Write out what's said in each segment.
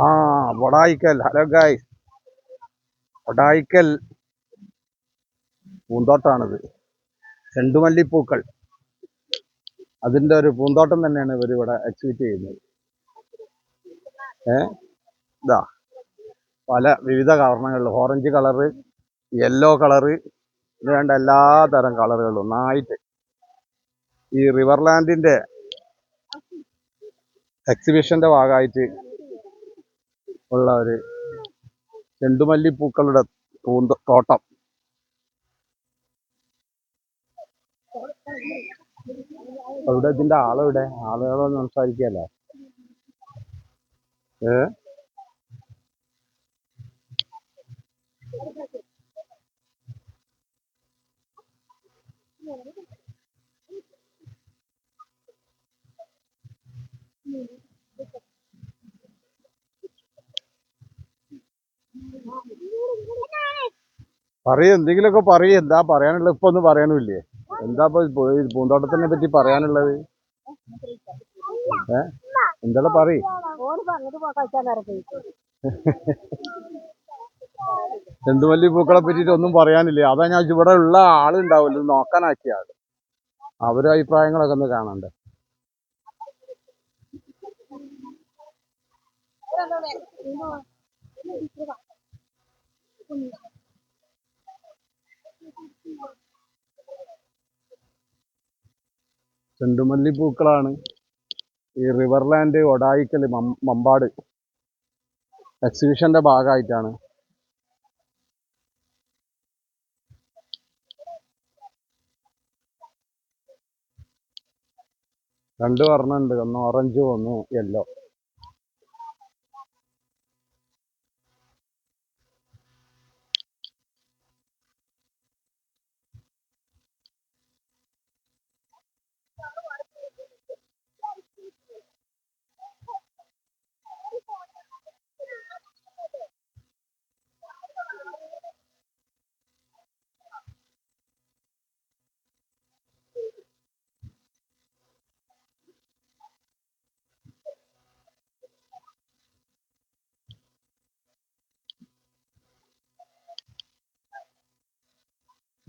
ആ വടായിക്കൽ. ഹലോ ഗായ് വടായിക്കൽ പൂന്തോട്ടാണിത്. ചെണ്ടുമല്ലിപ്പൂക്കൾ അതിന്റെ ഒരു പൂന്തോട്ടം തന്നെയാണ് ഇവർ ഇവിടെ എക്സിബിറ്റ് ചെയ്യുന്നത്. ഏ? ഇതാ. പല വിവിധ കാരണങ്ങളിൽ ഓറഞ്ച് കളറ് യെല്ലോ കളറ് വേണ്ട എല്ലാ തരം കളറുകളും ഒന്നായിട്ട് ഈ റിവർലാൻഡിന്റെ എക്സിബിഷന്റെ ഭാഗമായിട്ട് ഉള്ള ഒരു ചെണ്ടുമല്ലി പൂക്കളുടെ പൂന്ത തോട്ടം. അവിടെ ഇതിന്റെ ആളെവിടെ? ആളുകളൊന്ന് സംസാരിക്കല്ലേ ഏ? പറയൂ എന്തെങ്കിലുമൊക്കെ പറയൂ. എന്താ പറയാനുള്ളത്? ഇപ്പൊ ഒന്നും പറയാനുമില്ലേ? എന്താ ഇപ്പൊ പൂന്തോട്ടത്തിനെ പറ്റി പറയാനുള്ളത്? ഏ? എന്താ പറയ്? ചെണ്ടുമല്ലി പൂക്കളെ പറ്റിട്ട് ഒന്നും പറയാനില്ലേ? അതാ ഞാൻ ഇവിടെ ഉള്ള ആളുണ്ടാവില്ല നോക്കാനാക്കിയ ആൾ. അവരുടെ അഭിപ്രായങ്ങളൊക്കെ ഒന്ന് കാണണ്ടേ? ചെണ്ടുമല്ലി പൂക്കളാണ് ഈ റിവർലാൻഡ് ഒടായിക്കൽ മമ്പാട് എക്സിബിഷന്റെ ഭാഗമായിട്ടാണ്. രണ്ട് വർണമുണ്ട് ഒന്ന് ഓറഞ്ച് ഒന്ന് യെല്ലോ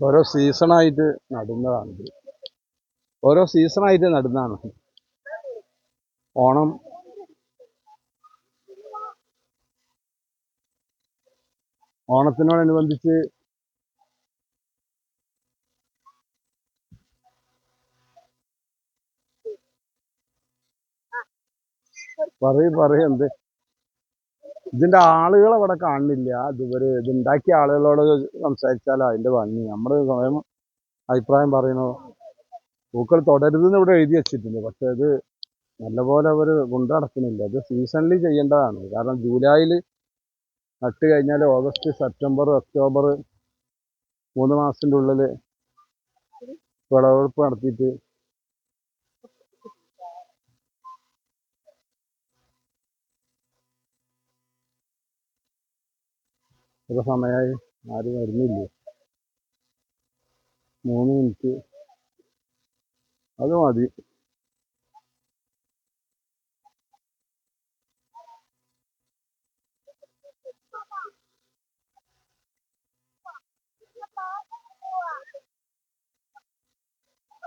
ഓരോ സീസണായിട്ട് നടുന്നതാണ് ഇത്. ഓരോ സീസണായിട്ട് നടുന്നതാണ്. ഓണം. ഓണത്തിനോടനുബന്ധിച്ച് പറയും പറയും എന്ത്? ഇതിന്റെ ആളുകൾ അവിടെ കാണുന്നില്ല ഇതുവരെ ഇത് ഉണ്ടാക്കിയ ആളുകളോട് സംസാരിച്ചാലോ അതിന്റെ ഭംഗി. നമ്മുടെ സ്വയം അഭിപ്രായം പറയണോ പൂക്കൾ തുടരുതെന്ന് ഇവിടെ എഴുതി വെച്ചിട്ടുണ്ട്. പക്ഷെ ഇത് നല്ലപോലെ അവർ കൊണ്ടടക്കുന്നില്ല. അത് ഇത് സീസണിൽ ചെയ്യേണ്ടതാണ്. കാരണം ജൂലൈയിൽ നട്ട് കഴിഞ്ഞാൽ ഓഗസ്റ്റ് സെപ്റ്റംബർ ഒക്ടോബർ മൂന്ന് മാസത്തിന്റെ ഉള്ളിൽ വിളവെടുപ്പ് നടത്തിയിട്ട് ഇത്ര സമയമായി ആരും വരുന്നില്ലേ? മൂന്ന് മിനിറ്റ് അത് മതി.